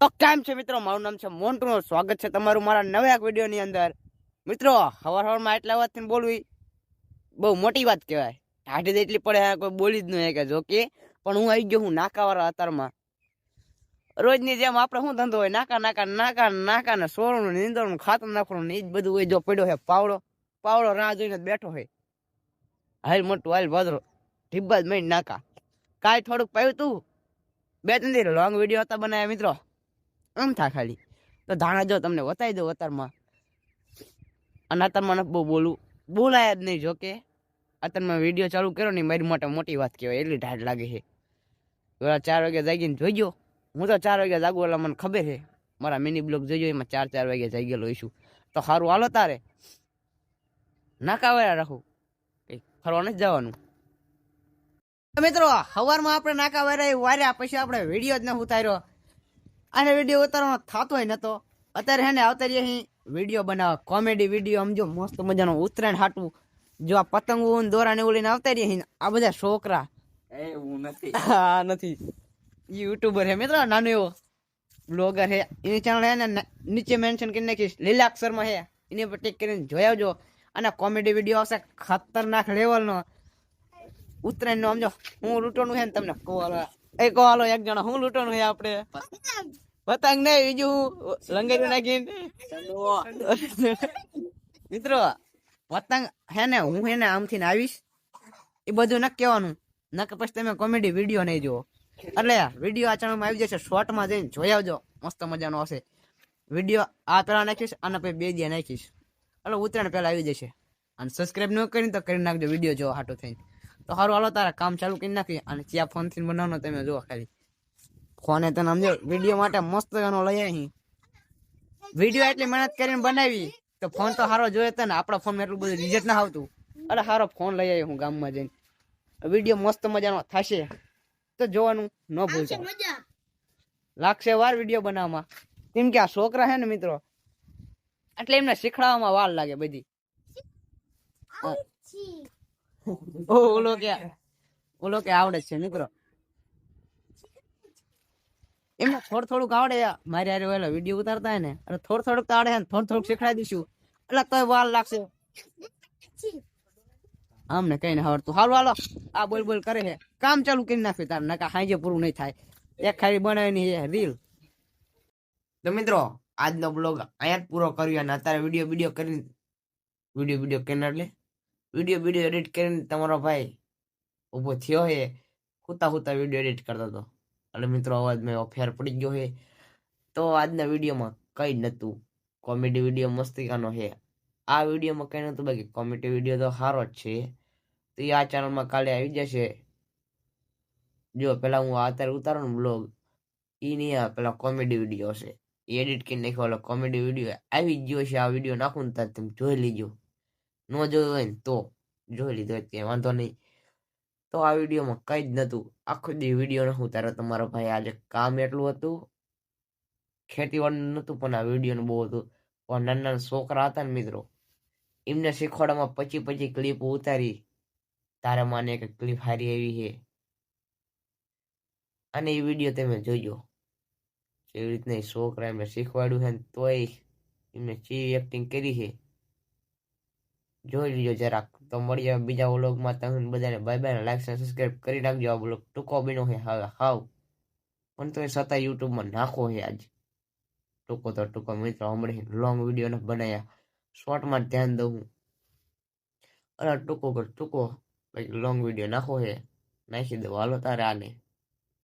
તો કેમ છે મિત્રો? મારું નામ છે મોન્ટુનું સ્વાગત છે તમારું મારા નવા વિડીયોની અંદર. મિત્રો, હવાર હવારમાં એટલા વાતથી બોલવી બહુ મોટી વાત કહેવાય. ઢાઢી એટલી પડે કોઈ બોલી જ નહીં કે જો કે. પણ હું આવી ગયો, હું નાકાવાળા અતારમાં. રોજની જેમ આપણે શું ધંધો હોય, નાકા નાકા નાકા નાકા ને સોરનું નીંદણનું ખાતર નાખવાનું ને એ જ બધું હોય, જો પડ્યો છે પાવડો પાવડો રાહ જોઈને બેઠો હોય. હાલ મોટું, હાલ ભદ્રો, ઢીબ્બા જ મહિને નાકા. કાંઈ થોડુંક પાયું તું. બે, ત્રણ લોંગ વીડિયો હતા બનાવ્યા મિત્રો. એમ થા ખાલી. તો ધાણા જો તમને વતાવી દઉં અત્યારમાં અને અતારમાં બહુ બોલું. બોલાય જ નહીં જોકે. અતારમાં વીડિયો ચાલુ કર્યો ને મારી માટે મોટી વાત કહેવાય. એટલી ઢાઢ લાગે છે. પેલા ચાર વાગ્યા જાગીને જોઈ ગયો. હું તો ચાર વાગ્યા જાગું એટલે મને ખબર છે. મારા મિની બ્લોગ ગયો એમાં ચાર ચાર વાગ્યા જાગી ગયેલો છું તો સારું હાલો તારે. નાકા વાળા રાખું. કંઈ ફરવા નથી જવાનું. મિત્રો સવારમાં આપણે નાકા વાર્યા વાર્યા, પછી આપણે વીડિયો જ ન ઉતાર્યો. અને વીડિયો ઉતારવાનો થતો હોય નતો. અત્યારે હે ને અવતારીએ અહીં વીડિયો બનાવવા કોમેડી વીડિયો સમજો મસ્ત મજાનો ઉત્તરાયણ હાટવું જો આ પતંગો ને દોરા ને એવું આવતા અવતારીએ આ બધા છોકરા. એવું નથી. હા નથી. યુટ્યુબર હે મિત્રો નાનો એવો. બ્લોગર હે. એની ચેનલ હે ને નીચે મેન્શન કરી નાખીશ. લીલાક્ષરમાં હે. એની પર ટેક કરીને જોઈ આવજો. અને કોમેડી વીડિયો આવશે ખતરનાક લેવલનો ઉત્તરાયણનો સમજો હું રૂટોનું છે ને તમને કોવાલો એ કોવાલો એક જણા. હું લૂંટવાનું હોય આપણે? પતંગ નહીં બીજું લંગેરી નાખીને? મિત્રો, પતંગ હે ને, હું હે ને આમથી ને આવીશ. એ બધું ન કહેવાનું નકર પછી તમે કોમેડી વીડિયો નહીં જુઓ. એટલે વીડિયો આ ચેનલમાં આવી જશે. શોર્ટમાં જઈને જોઈ આવજો. મસ્ત મજાનો હશે. વીડિયો આ પેલા નાખીશ અને પછી બે દિયા નાખીશ. એટલે ઉત્તરાયણ પેલા આવી જશે. અને સબસ્ક્રાઈબ ન કરીને તો કરી નાખજો વીડિયો જો હાટો થઈને. તો સારું હાલો તારા કામ ચાલુ કરી નાખી અને ચિયા ફોનથી બનાવવાનો તમે જુઓ ખાલી. ફોને તને સમજો વીડિયો માટે મસ્ત ગાનો લઈ અહીં વીડિયો એટલી મહેનત કરીને બનાવી તો ફોન તો સારો જોઈએ તો ને આપણા ફોનમાં એટલું બધું રિઝલ્ટ ના આવતું. અરે સારો ફોન લઈ આવ્યો હું ગામમાં જઈને. વીડિયો મસ્ત મજાનો થશે. તો જોવાનું ન ભૂલતા. લાગશે વાર વીડિયો બનાવવામાં. કેમ કે આ છોકરા છે ને મિત્રો એટલે એમને શીખડાવવામાં વાર લાગે બધી. ઓલો કે આવડે છે મિત્રો એમને થોડું થોડુંક આવડે. મારી હારે ઓલા વીડિયો ઉતારતા ને, અને થોડું થોડુંક તો આવડે થોડું થોડુંક શીખડાવી દઈશું. એટલે તોય વાર લાગશે. આમને કઈ ને આવડતું હાલો હાલો. આ બોલ બોલ કરે છે. કામ ચાલુ કરી નાખ્યું તાર નકા હાજે પૂરું નહીં થાય. એક ખાલી બનાવીની છે, રીલ. તો મિત્રો, આજનો બ્લોગ અહીંયા પૂરો કર્યો અને અત્યારે વીડિયો વીડિયો કરીને વીડિયો વીડિયો કરીને એટલે વીડિયો વીડિયો એડિટ કરીને તમારો ભાઈ ઊભો થયો હે. હુતા હુતા વીડિયો એડિટ કરતો હતો. એટલે મિત્રો, અવાજ મેં ફેર પડી ગયો છે તો આજના વિડીયોમાં કંઈ નહોતું કોમેડી વીડિયો મસ્તિકાનો છે આ વિડીયોમાં કંઈ નહોતું બાકી કોમેડી વીડિયો તો સારો જ છે. તો એ આ ચેનલમાં કાલે આવી જશે. જો, પેલા હું અત્યારે ઉતારું બ્લોગ એ નહીં આ પેલા કોમેડી વીડિયો હશે. એડિટ કરી નાખ્યો કોમેડી વીડિયો આવી જ ગયો છે. આ વીડિયો નાખું ને તમે જોઈ લીજો. ન જોયો હોય ને તો જોઈ લીધો કે વાંધો નહીં. તો આ વિડીયોમાં કંઈ જ નહોતું. આખો દી વીડિયો હું ત્યારે તમારો ભાઈ આજે કામ એટલું હતું. ખેતીવાડનું નહોતું, પણ આ વિડીયોનું બહુ હતું. પણ નાના નાના છોકરા હતા ને મિત્રો, એમને શીખવાડવામાં પછી પછી ક્લિપ ઉતારી. તારે માને કે ક્લિપ હારી આવી છે. અને એ વીડિયો તમે જોજો. જેવી રીતના છોકરા એમને શીખવાડ્યું છે ને તોય એમને ચી એક્ટિંગ કરી છે. જોઈ લીજો જરાક. તો મળીએ બીજા વ્લોગમાં. તમે બધાને બાય બાય લાઈક અને સબસ્ક્રાઇબ કરી નાખજો આ વ્લોગ ટૂંકો બીનો છે. હવે હાવ. પણ તો એ છતાં યુટ્યુબમાં નાખો છે આજ. ટૂંકો તો ટૂંકો. મિત્રો, હમણાં લોંગ વીડિયો નથી બનાવ્યા શોર્ટમાં ધ્યાન દઉં હું. અરે ટૂંકો કર ટૂંકો. લોંગ વીડિયો નાખો છે. નાખી દઉં. હાલો, તારે આને.